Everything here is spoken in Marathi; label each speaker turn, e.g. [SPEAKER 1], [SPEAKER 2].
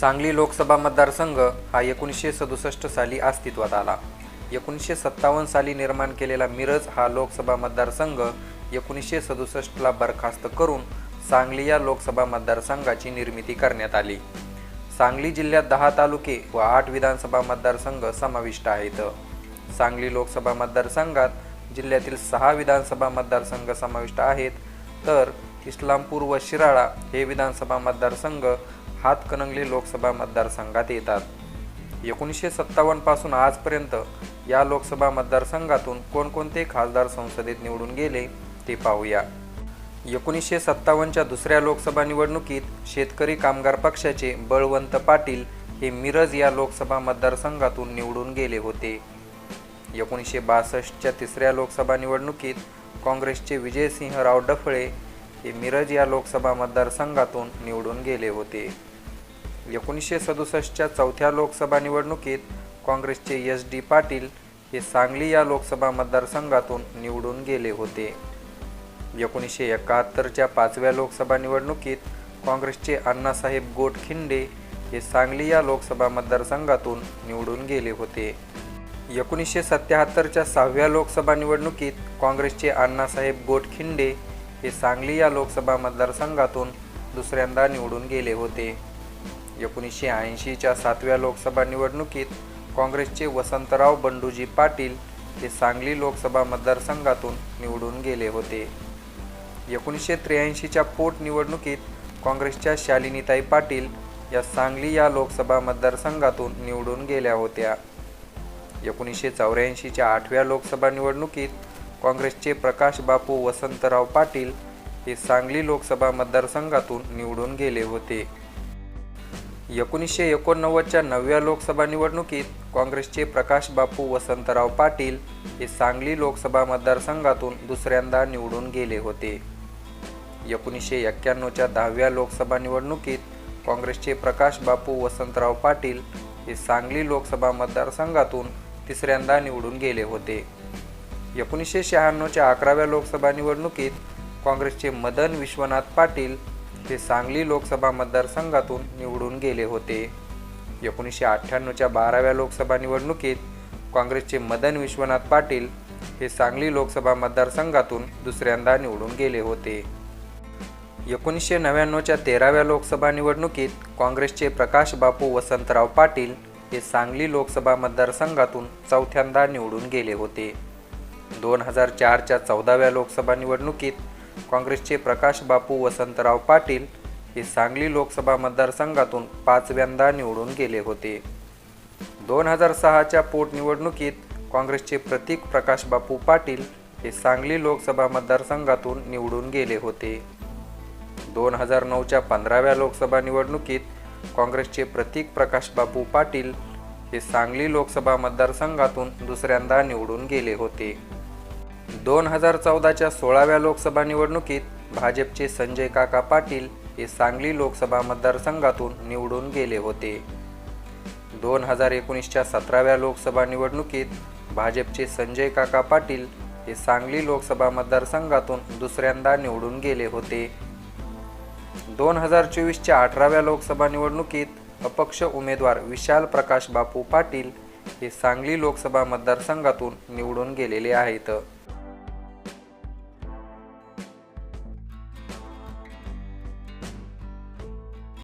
[SPEAKER 1] सांगली लोकसभा मतदारसंघ हा एकोणीसशे सदुसष्ट साली अस्तित्वात आला. एकोणीसशे सत्तावन्न साली निर्माण केलेला मिरज हा लोकसभा मतदारसंघ एकोणीसशे सदुसष्टला बरखास्त करून सांगली या लोकसभा मतदारसंघाची निर्मिती करण्यात आली. सांगली जिल्ह्यात दहा तालुके व आठ विधानसभा मतदारसंघ समाविष्ट आहेत. सांगली लोकसभा मतदारसंघात जिल्ह्यातील सहा विधानसभा मतदारसंघ समाविष्ट आहेत. तर इस्लामपूर व शिराळा हे विधानसभा मतदारसंघ हातकणंगले लोकसभा मतदारसंघात येतात. एकोणीसशे सत्तावन्नपासून आजपर्यंत या लोकसभा मतदारसंघातून कोणकोणते खासदार संसदेत निवडून गेले ते पाहूया. एकोणीसशे सत्तावन्नच्या दुसऱ्या लोकसभा निवडणुकीत शेतकरी कामगार पक्षाचे बळवंत पाटील हे मिरज या लोकसभा मतदारसंघातून निवडून गेले होते. एकोणीसशे बासष्टच्या तिसऱ्या लोकसभा निवडणुकीत काँग्रेसचे विजयसिंहराव डफळे हे मिरज या लोकसभा मतदारसंघातून निवडून गेले होते. एकोणीसशे सदुसष्टच्या चौथ्या लोकसभा निवडणुकीत काँग्रेसचे एस डी पाटील हे सांगली या लोकसभा मतदारसंघातून निवडून गेले होते. एकोणीसशे एकाहत्तरच्या पाचव्या लोकसभा निवडणुकीत काँग्रेसचे अण्णासाहेब गोटखिंडे हे सांगली या लोकसभा मतदारसंघातून निवडून गेले होते. एकोणीसशे सत्याहत्तरच्या सहाव्या लोकसभा निवडणुकीत काँग्रेसचे अण्णासाहेब गोटखिंडे हे सांगली या लोकसभा मतदारसंघातून दुसऱ्यांदा निवडून गेले होते. एकोणीसशे ऐंशीच्या सातव्या लोकसभा निवडणुकीत काँग्रेसचे वसंतराव बंडूजी पाटील हे सांगली लोकसभा मतदारसंघातून निवडून गेले होते. एकोणीसशे त्र्याऐंशीच्या पोटनिवडणुकीत काँग्रेसच्या शालिनीताई पाटील या सांगली या लोकसभा मतदारसंघातून निवडून गेल्या होत्या. एकोणीसशे चौऱ्याऐंशीच्या आठव्या लोकसभा निवडणुकीत काँग्रेसचे प्रकाश बापू वसंतराव पाटील हे सांगली लोकसभा मतदारसंघातून निवडून गेले होते. एकोणीसशे एकोणनव्वदच्या नवव्या लोकसभा निवडणुकीत काँग्रेसचे प्रकाश बापू वसंतराव पाटील हे सांगली लोकसभा मतदारसंघातून दुसऱ्यांदा निवडून गेले होते. एकोणीसशे एक्क्याण्णवच्या दहाव्या लोकसभा निवडणुकीत काँग्रेसचे प्रकाश बापू वसंतराव पाटील हे सांगली लोकसभा मतदारसंघातून तिसऱ्यांदा निवडून गेले होते. एकोणीसशे शहाण्णवच्या अकराव्या लोकसभा निवडणुकीत काँग्रेसचे मदन विश्वनाथ पाटील ते सांगली लोकसभा मतदारसंघातून निवडून गेले होते. एकोणीसशे अठ्ठ्याण्णवच्या बाराव्या लोकसभा निवडणुकीत काँग्रेसचे मदन विश्वनाथ पाटील हे सांगली लोकसभा मतदारसंघातून दुसऱ्यांदा निवडून गेले होते. एकोणीसशे नव्याण्णवच्या तेराव्या लोकसभा निवडणुकीत काँग्रेसचे प्रकाश बापू वसंतराव पाटील हे सांगली लोकसभा मतदारसंघातून चौथ्यांदा निवडून गेले होते. दोन हजार चारच्या चौदाव्या लोकसभा निवडणुकीत काँग्रेसचे प्रकाश बापू वसंतराव पाटील हे सांगली लोकसभा मतदारसंघातून पाचव्यांदा निवडून गेले होते. दोन हजार सहाच्या पोटनिवडणुकीत काँग्रेसचे प्रतीक प्रकाश बापू पाटील हे सांगली लोकसभा मतदारसंघातून निवडून गेले होते. दोन हजार नऊच्या पंधराव्या लोकसभा निवडणुकीत काँग्रेसचे प्रतीक प्रकाश बापू पाटील हे सांगली लोकसभा मतदारसंघातून दुसऱ्यांदा निवडून गेले होते. दोन हजार चौदाच्या सोळाव्या लोकसभा निवडणुकीत भाजपचे संजय काका पाटील हे सांगली लोकसभा मतदारसंघातून निवडून गेले होते. दोन हजार एकोणीसच्या सतराव्या लोकसभा निवडणुकीत भाजपचे संजय काका पाटील हे सांगली लोकसभा मतदारसंघातून दुसऱ्यांदा निवडून गेले होते. दोन हजार चोवीसच्या अठराव्या लोकसभा निवडणुकीत अपक्ष उमेदवार विशाल प्रकाश बापू पाटील हे सांगली लोकसभा मतदारसंघातून निवडून गेलेले आहेत.